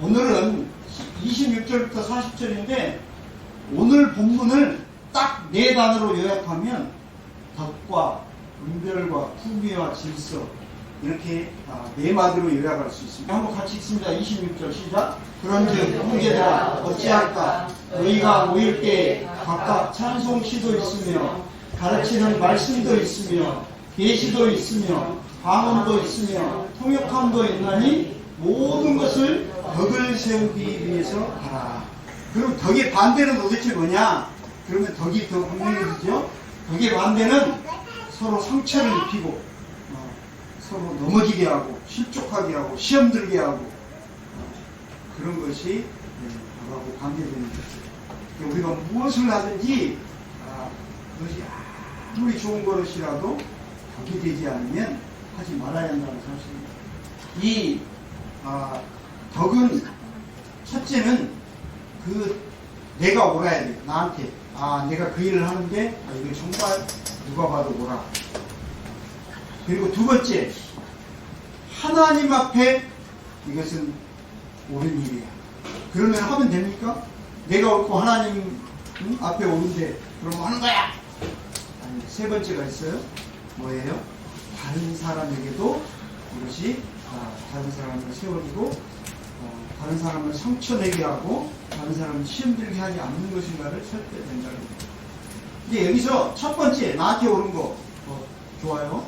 오늘은 26절부터 40절인데 오늘 본문을 딱 네 단어로 요약하면 덕과 분별과 풍미와 질서 이렇게 아, 네 마디로 요약할 수 있습니다. 한번 같이 읽습니다. 26절 시작. 그런즉 형제들아 어찌할까 너희가 모일 때 각각 찬송 시도 있으며 가르치는 말씀도 있으며 계시도 있으며 방언도 있으며 통역함도 있나니 모든 것을 덕을 세우기 위해서 하라. 그럼 덕의 반대는 도대체 뭐냐? 그러면 덕이 더 분명해지죠. 덕의 반대는 서로 상처를 입히고 어, 서로 넘어지게 하고 실족하게 하고 시험 들게 하고 어, 그런 것이 예, 덕하고 관계되는 것이죠. 우리가 무엇을 하든지 아, 그것이 아무리 좋은 것이라도 덕이 되지 않으면 하지 말아야 한다는 사실입니다. 이 아, 덕은 첫째는 그 내가 옳아야 돼. 나한테. 아 내가 그 일을 하는데 아, 이거 정말 누가 봐도 옳아 그리고 두 번째 하나님 앞에 이것은 옳은 일이야. 그러면 하면 됩니까? 내가 옳고 하나님 응? 앞에 옳은데 그럼 하는 거야! 아니 세 번째가 있어요. 뭐예요? 다른 사람에게도 이것이 아, 다른 사람을 세워주고 어, 다른 사람을 상처내게 하고 다른 사람을 시험 들게 하지 않는 것인가를 살펴야 된다는 거예요. 이제 여기서 첫 번째 나한테 오른 거 어, 좋아요.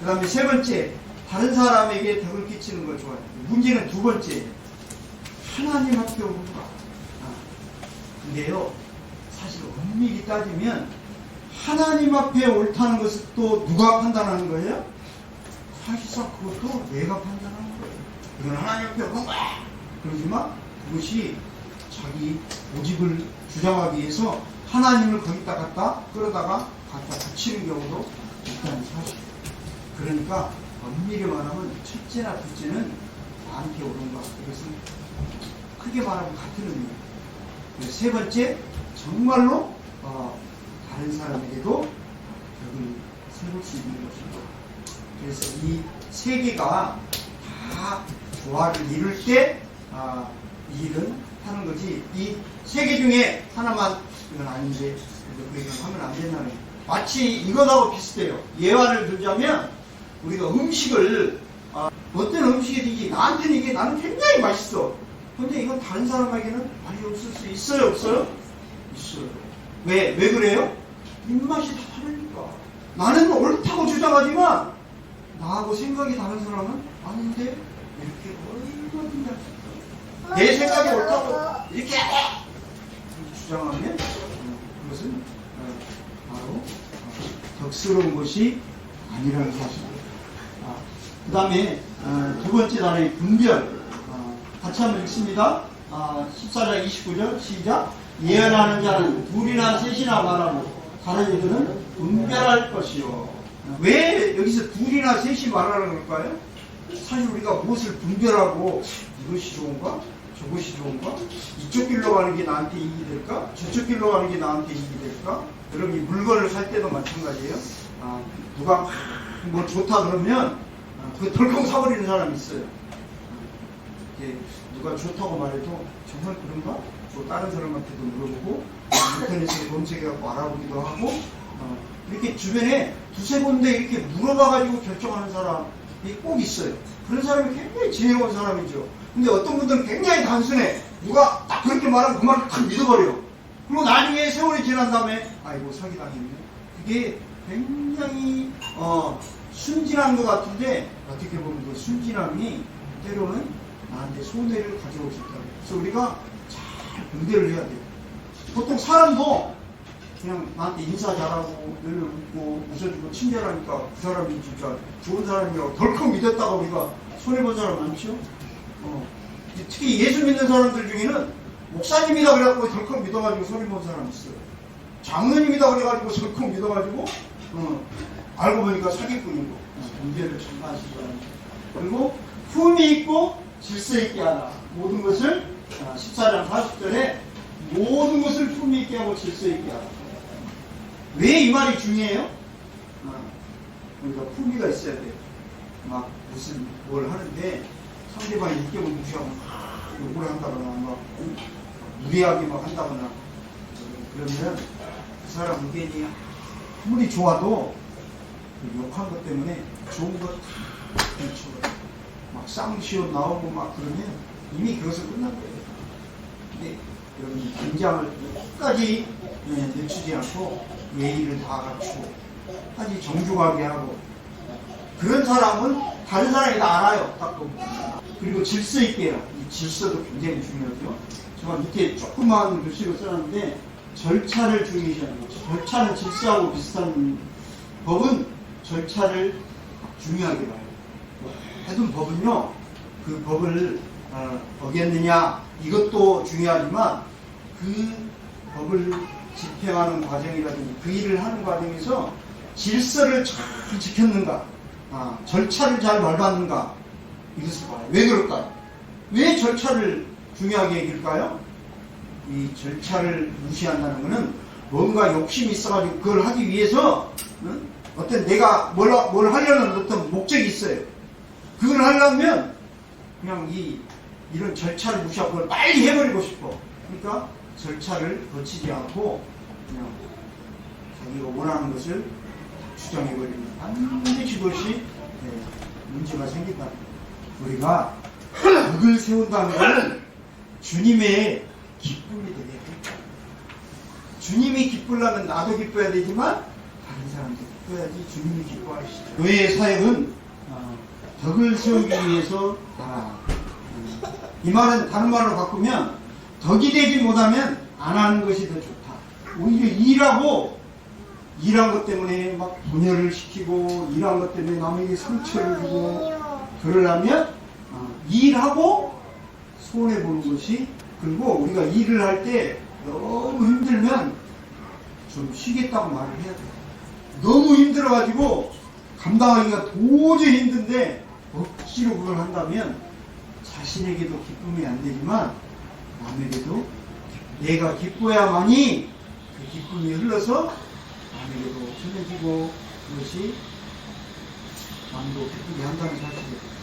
그 다음에 세 번째 다른 사람에게 덕을 끼치는 거 좋아요. 문제는 두 번째 하나님 앞에 오른 거. 아, 근데요 사실 엄밀히 따지면 하나님 앞에 옳다는 것을 또 누가 판단하는 거예요? 사실상 그것도 내가 판단하는 거예요. 이건 하나님 앞에 온 거야. 그러지만 그것이 자기 고집을 주장하기 위해서 하나님을 거기다 갖다 끌어다가 갖다 붙이는 경우도 있다는 사실. 그러니까 엄밀히 말하면 첫째나 둘째는 나한테 오른 것. 이것은 크게 말하면 같은. 그리고 세 번째, 정말로 어, 다른 사람에게도 덕을 세울 수 있는 것입니다. 그래서 이 세 개가 다 조화를 이룰 때, 아, 이 일은 하는 거지. 이 세 개 중에 하나만, 이건 아닌데, 그 이건 하면 안 된다는. 마치 이것하고 비슷해요. 예화를 들자면, 우리가 음식을, 아, 어떤 음식이든지 나한테는 이게 나는 굉장히 맛있어. 근데 이건 다른 사람에게는 맛이 없을 수 있어요, 없어요? 있어요. 왜, 왜 그래요? 입맛이 다 다르니까. 나는 옳다고 주장하지만, 나하고 생각이 다른 사람은 아닌데 이렇게 얼마든지 할수 있어. 내 생각이 옳다고 이렇게 주장하면 어, 그것은 어, 바로 어, 덕스러운 것이 아니라는 사실입니다. 그 다음에 두 번째 단어의 분별 어, 같이 한번 읽습니다. 아, 14장 29절 시작 예언하는 자는 둘이나 셋이나 말하고 다른 이들은 분별할 것이요 왜 여기서 둘이나 셋이 말하는 걸까요? 사실 우리가 무엇을 분별하고 이것이 좋은가? 저것이 좋은가? 이쪽 길로 가는 게 나한테 이익이 될까? 저쪽 길로 가는 게 나한테 이익이 될까? 여러분 이 물건을 살 때도 마찬가지예요. 아, 누가 막 뭐 좋다 그러면 아, 그 덜컹 사버리는 사람이 있어요. 아, 이게 누가 좋다고 말해도 정말 그런가? 또 다른 사람한테도 물어보고 인터넷에 검색해갖고 알아보기도 하고 어, 이렇게 주변에 두세 군데 이렇게 물어봐가지고 결정하는 사람이 꼭 있어요. 그런 사람이 굉장히 지혜로운 사람이죠. 근데 어떤 분들은 굉장히 단순해. 누가 딱 그렇게 말하면 그 말을 딱 믿어버려. 그리고 나중에 세월이 지난 다음에 아이고 사기당했네. 그게 굉장히 어, 순진한 것 같은데 어떻게 보면 그 순진함이 때로는 나한테 손해를 가져올 수 있다. 그래서 우리가 잘 분별을 해야 돼요. 보통 사람도 그냥 나한테 인사 잘하고 늘 웃고 웃어주고 친절하니까 그 사람이 진짜 좋은 사람이라고 덜컥 믿었다가 우리가 손해본 사람 많죠? 어. 특히 예수 믿는 사람들 중에는 목사님이다 그래갖고 덜컥 믿어가지고 손해본 사람 있어요. 장로님이다 그래가지고 덜컥 믿어가지고 어, 알고 보니까 사기꾼이고 참 하시기 바랍니다. 그리고 품이 있고 질서 있게 하라. 모든 것을 14장 40절에 모든 것을 품위 있게 하고 질서 있게 하라. 왜 이 말이 중요해요? 아, 우리가 품위가 있어야 돼요. 막 무슨 뭘 하는데 상대방이 인격을 무시하고 막 욕을 한다거나 막 무리하게 막 한다거나 그러면 그 사람 의견이 아무리 좋아도 그 욕한 것 때문에 좋은 것다 막 쌍시옷 나오고 막 그러면 이미 그것은 끝난 거예요. 근데 여러분 긴장을 끝까지 네, 늦추지 않고 예의를 다 갖추고 아주 정중하게 하고 그런 사람은 다른 사람이 다 알아요. 딱 보면. 그리고 질서 있게 해요. 이 질서도 굉장히 중요하죠. 제가 밑에 조그마한 글씨로 써놨는데 절차를 중요시하는 거죠. 절차는 질서하고 비슷한 법은 절차를 중요하게 봐요. 모든 법은요, 그 법을 어, 어겼느냐 이것도 중요하지만 그 법을 집행하는 과정이라든지 그 일을 하는 과정에서 질서를 잘 지켰는가, 아, 절차를 잘 밟았는가 이것을 봐요. 왜 그럴까요? 왜 절차를 중요하게 여길까요? 이 절차를 무시한다는 것은 뭔가 욕심이 있어가지고 그걸 하기 위해서 응? 어떤 내가 뭘, 하- 뭘 하려는 어떤 목적이 있어요. 그걸 하려면 그냥 이 이런 절차를 무시하고 빨리 해버리고 싶어. 그러니까 절차를 거치지 않고 그냥 자기가 원하는 것을 주장해버리는 반드시 그것이 네, 문제가 생긴다. 우리가 덕을 세운다는 것은 주님의 기쁨이 되게 돼. 주님이 기쁘려면 나도 기뻐야 되지만 다른 사람도 기뻐야지 주님이 기뻐하시죠. 교회의 사역은 어, 덕을 세우기 위해서. 음, 이 말은 다른 말로 바꾸면 덕이 되지 못하면 안 하는 것이 더 좋다. 오히려 일하고 일한 것 때문에 막 분열을 시키고 일한 것 때문에 남에게 상처를 주고 그러려면 어, 일하고 손해 보는 것이 그리고 우리가 일을 할 때 너무 힘들면 좀 쉬겠다고 말을 해야 돼. 너무 힘들어가지고 감당하기가 도저히 힘든데 억지로 그걸 한다면 자신에게도 기쁨이 안 되지만 남에게도 내가 기뻐야만이 그 기쁨이 흘러서 남에게도 전해지고 그것이 남도 기쁘게 한다는 사실을